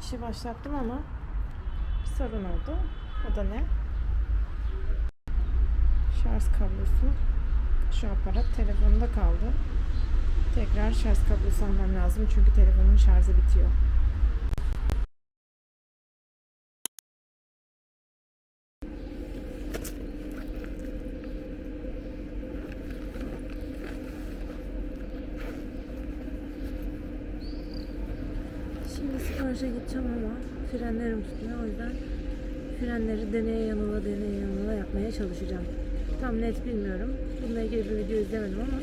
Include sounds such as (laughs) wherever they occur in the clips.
işi başlattım ama bir sorun oldu. O da ne? Şarj kablosu. Şu aparat telefonda kaldı. Tekrar şarj kablosu almam lazım çünkü telefonun şarjı bitiyor. Siparişe gideceğim ama frenlerim tutmuyor o yüzden frenleri deneye yanıla deneye yanıla yapmaya çalışacağım. Tam net bilmiyorum. Bununla ilgili bir video izlemedim ama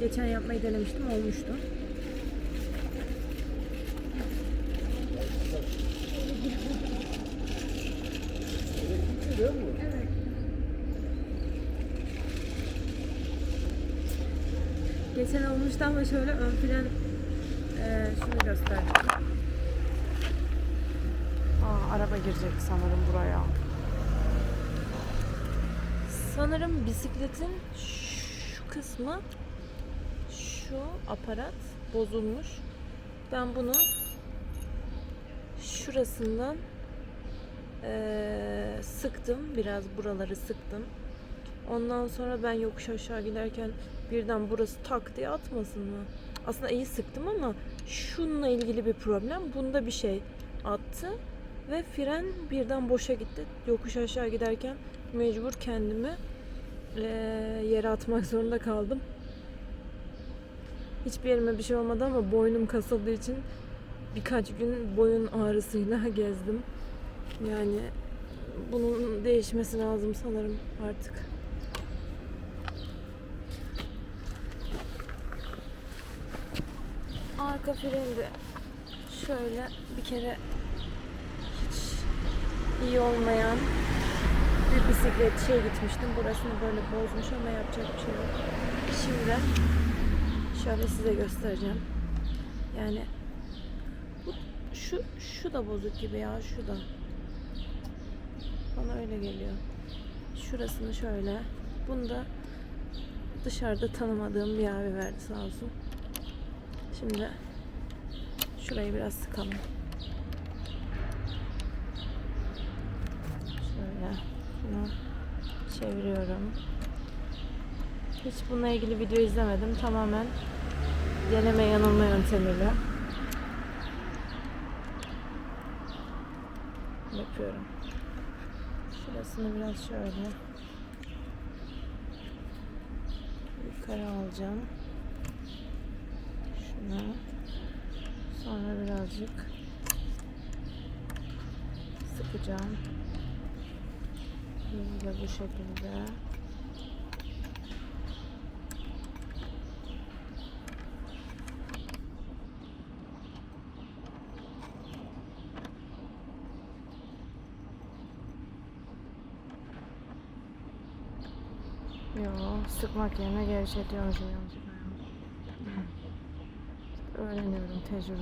geçen yapmayı denemiştim olmuştu. Geçen olmuştu ama şöyle ön fren eee şunu göster. Araba girecek sanırım buraya. Sanırım bisikletin şu kısmı şu aparat bozulmuş. Ben bunu şurasından eee, sıktım. Biraz buraları sıktım. Ondan sonra ben yokuş aşağı giderken birden burası tak diye atmasın mı? Aslında iyi sıktım ama şununla ilgili bir problem. Bunda bir şey attı ve fren birden boşa gitti. Yokuş aşağı giderken mecbur kendimi eee, yere atmak zorunda kaldım. Hiçbir yerime bir şey olmadı ama boynum kasıldığı için birkaç gün boyun ağrısıyla gezdim. Yani bunun değişmesi lazım sanırım artık. Arka freni de şöyle bir kere iyi olmayan bir bisikletçiye gitmiştim. Burasını böyle bozmuş ama yapacak bir şey yok. Şimdi şöyle size göstereceğim. Yani bu, şu şu da bozuk gibi ya şu da. Bana öyle geliyor. Şurasını şöyle. Bunu da dışarıda tanımadığım bir abi verdi sağ olsun. Şimdi şurayı biraz sıkalım. Şöyle şunu çeviriyorum. Hiç bununla ilgili video izlemedim. Tamamen deneme yanılma yöntemiyle yapıyorum. Şurasını biraz şöyle yukarı alacağım. Şunu sonra birazcık sıkacağım. Bunu da bu şekilde. Yo, sıkmak yerine ya. Öğreniyorum tecrübe.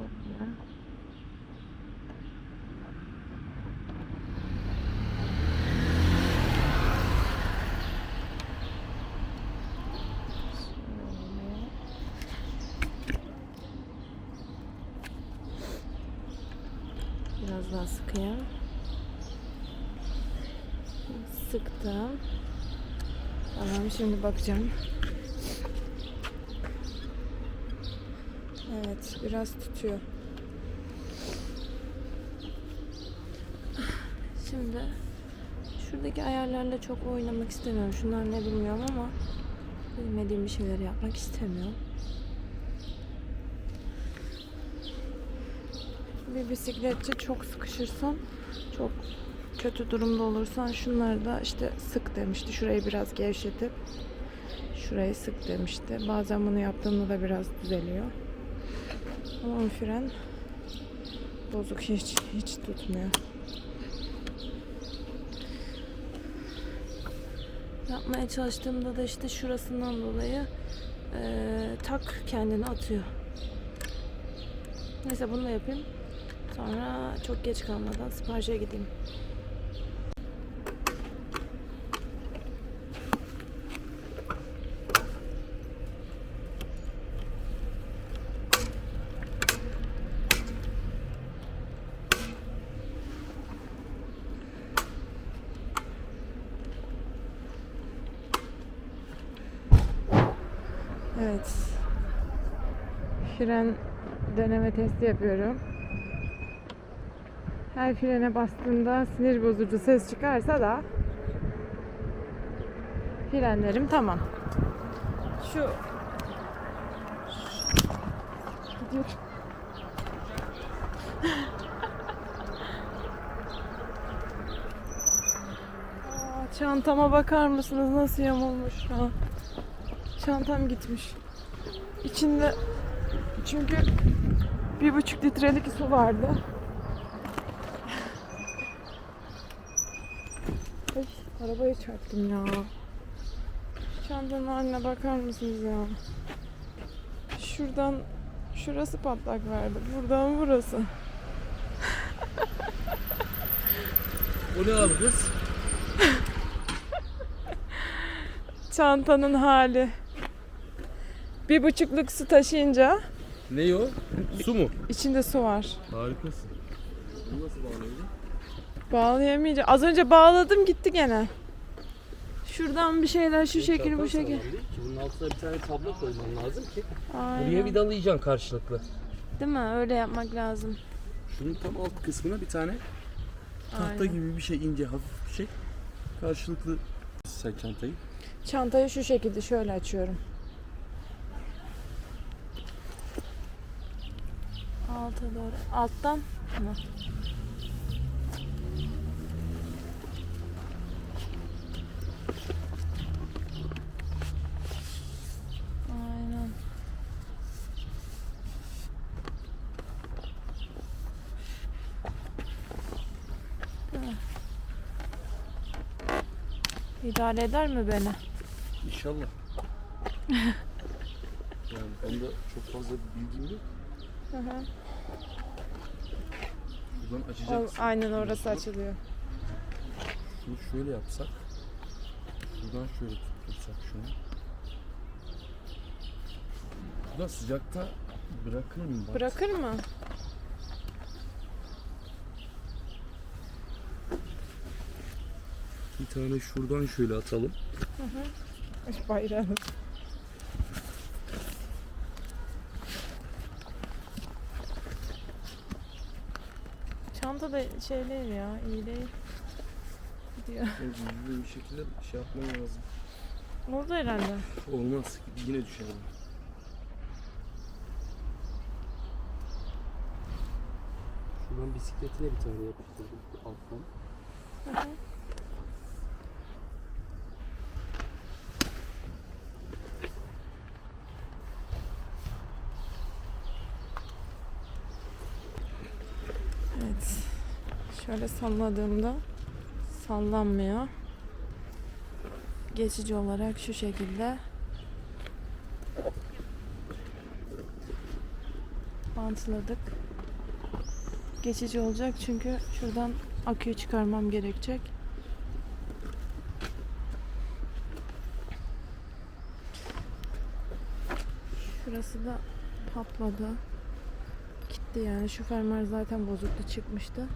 Böyle. Şöyle. Biraz daha sıkayım. Sıktım. Tamam şimdi bakacağım. Evet biraz tutuyor. Şimdi şuradaki ayarlarla çok oynamak istemiyorum. Şunlar ne bilmiyorum ama bilmediğim bir şeyler yapmak istemiyorum. bir bisikletçi çok sıkışırsan çok kötü durumda olursan şunları da işte sık demişti. Şurayı biraz gevşetip şurayı sık demişti. Bazen bunu yaptığımda da biraz düzeliyor. Ama ön fren bozuk hiç hiç tutmuyor. Yapmaya çalıştığımda da işte şurasından dolayı eee, tak kendini atıyor. Neyse bunu da yapayım. Sonra çok geç kalmadan siparişe gideyim. Evet. Fren deneme testi yapıyorum. Her frene bastığımda sinir bozucu ses çıkarsa da frenlerim tamam. Şu gidiyor. Çantama bakar mısınız nasıl yamulmuş ya. Çantam gitmiş. İçinde çünkü bir buçuk litrelik su vardı. Ay, arabaya çarptım ya. Çantanın haline bakar mısınız ya? Şuradan şurası patlak verdi. Buradan burası. O ne abi kız? Çantanın hali. Bir buçukluk su taşıyınca Ne o? Su mu? içinde su var. Harikasın. Bu nasıl bağlıydı? Bağlayamayacağım. Az önce bağladım gitti gene. Şuradan bir şeyler şu şekil bu şekil. Ki bunun altına bir tane tablo koyman lazım ki. Buraya Aynen. vidalayacaksın karşılıklı. Değil mi? Öyle yapmak lazım. Şunun tam alt kısmına bir tane tahta Aynen. gibi bir şey ince hafif bir şey. Karşılıklı sen çantayı. Çantayı şu şekilde şöyle açıyorum. Alta doğru. Alttan mı? Aynen. İdare eder mi beni? İnşallah. (laughs) yani onda çok fazla bilgim yok. Hı hı. Buradan O, açacaksın. aynen orası açılıyor. Şunu şöyle yapsak. Buradan şöyle tuttursak şunu. Buradan sıcakta bırakır mı? Bak. Bırakır mı? Bir tane şuradan şöyle atalım. Bayrağını. Çanta da şey değil ya, iyi değil. Gidiyor. Bir şekilde şey yapmam lazım. Oldu herhalde. Olmaz. Yine düşer. bu. Şuradan bisikletine bir tane yapıştırdım alttan. Hı hı. Evet. Şöyle salladığımda sallanmıyor. Geçici olarak şu şekilde bantladık. Geçici olacak çünkü şuradan aküyü çıkarmam gerekecek. Şurası da patladı. Gitti yani. Şu fermuar zaten bozuktu çıkmıştı.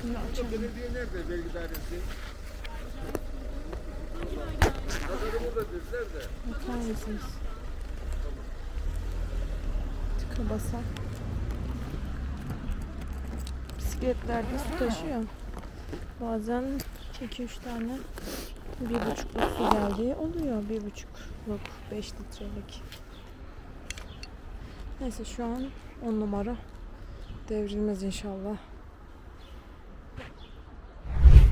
Şimdi açalım. Belediye nerede vergi dairesi? Pazarı burada dediler de. Bakar mısınız? Tıka basa. Bisikletlerde su taşıyor. Bazen 2-3 tane bir buçukluk su geldiği oluyor. Bir buçukluk 5 litrelik. Neyse şu an 10 numara. Devrilmez inşallah.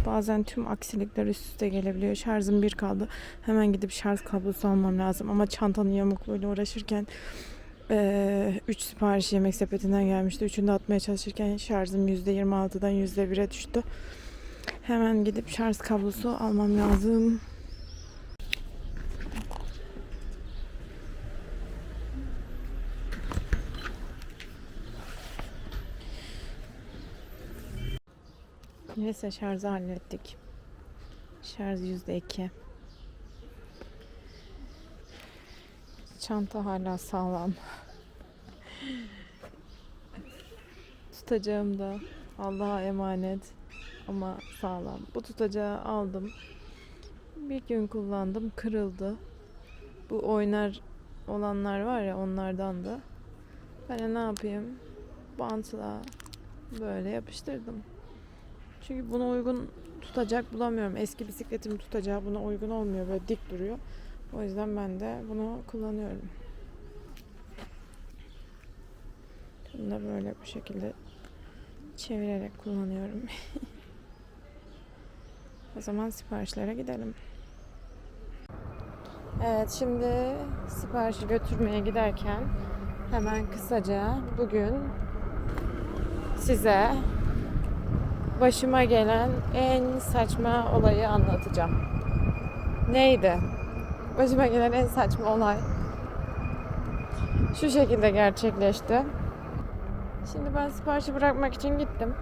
Bazen tüm aksilikler üst üste gelebiliyor. Şarjım bir kaldı. Hemen gidip şarj kablosu almam lazım. Ama çantanın yamukluğuyla uğraşırken 3 sipariş yemek sepetinden gelmişti. Üçünü de atmaya çalışırken şarjım %26'dan %1'e düştü. Hemen gidip şarj kablosu almam lazım. Neyse şarjı hallettik. Şarj %2. Çanta hala sağlam. (laughs) Tutacağım da Allah'a emanet ama sağlam. Bu tutacağı aldım. Bir gün kullandım, kırıldı. Bu oynar olanlar var ya onlardan da. Ben ne yapayım? Bantla böyle yapıştırdım. Çünkü buna uygun tutacak bulamıyorum. Eski bisikletimi tutacağı buna uygun olmuyor. Böyle dik duruyor. O yüzden ben de bunu kullanıyorum. Bunu da böyle bu şekilde çevirerek kullanıyorum. (laughs) o zaman siparişlere gidelim. Evet şimdi siparişi götürmeye giderken hemen kısaca bugün size başıma gelen en saçma olayı anlatacağım. Neydi? Başıma gelen en saçma olay şu şekilde gerçekleşti. Şimdi ben siparişi bırakmak için gittim.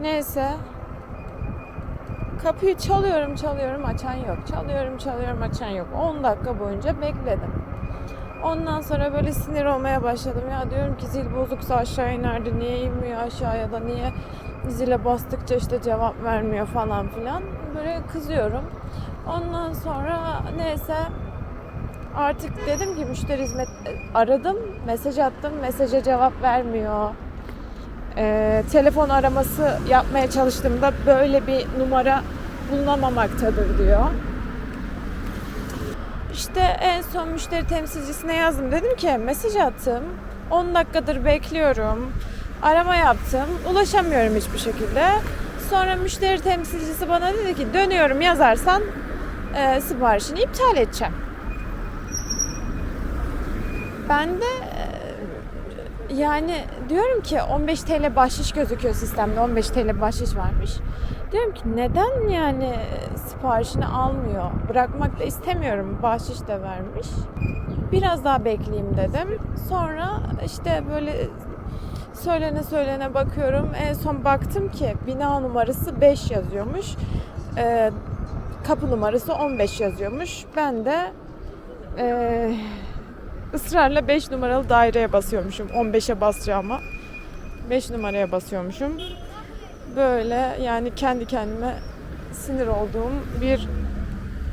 Neyse. Kapıyı çalıyorum çalıyorum açan yok. Çalıyorum çalıyorum açan yok. 10 dakika boyunca bekledim. Ondan sonra böyle sinir olmaya başladım. Ya diyorum ki zil bozuksa aşağı inerdi. Niye inmiyor aşağıya da niye zile bastıkça işte cevap vermiyor falan filan. Böyle kızıyorum. Ondan sonra neyse artık dedim ki müşteri hizmet aradım, mesaj attım, mesaja cevap vermiyor. Ee, telefon araması yapmaya çalıştığımda böyle bir numara bulunamamaktadır diyor. İşte en son müşteri temsilcisine yazdım. Dedim ki mesaj attım. 10 dakikadır bekliyorum. Arama yaptım. Ulaşamıyorum hiçbir şekilde. Sonra müşteri temsilcisi bana dedi ki dönüyorum yazarsan e, siparişini iptal edeceğim. Ben de yani diyorum ki 15 TL bahşiş gözüküyor sistemde. 15 TL bahşiş varmış. Diyorum ki neden yani e, siparişini almıyor? Bırakmak da istemiyorum. Bahşiş de vermiş. Biraz daha bekleyeyim dedim. Sonra işte böyle söylene söylene bakıyorum. En son baktım ki bina numarası 5 yazıyormuş. Ee, kapı numarası 15 yazıyormuş. Ben de ee, ısrarla 5 numaralı daireye basıyormuşum. 15'e basacağıma 5 numaraya basıyormuşum. Böyle yani kendi kendime sinir olduğum bir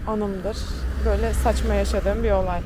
anımdır. Böyle saçma yaşadığım bir olay.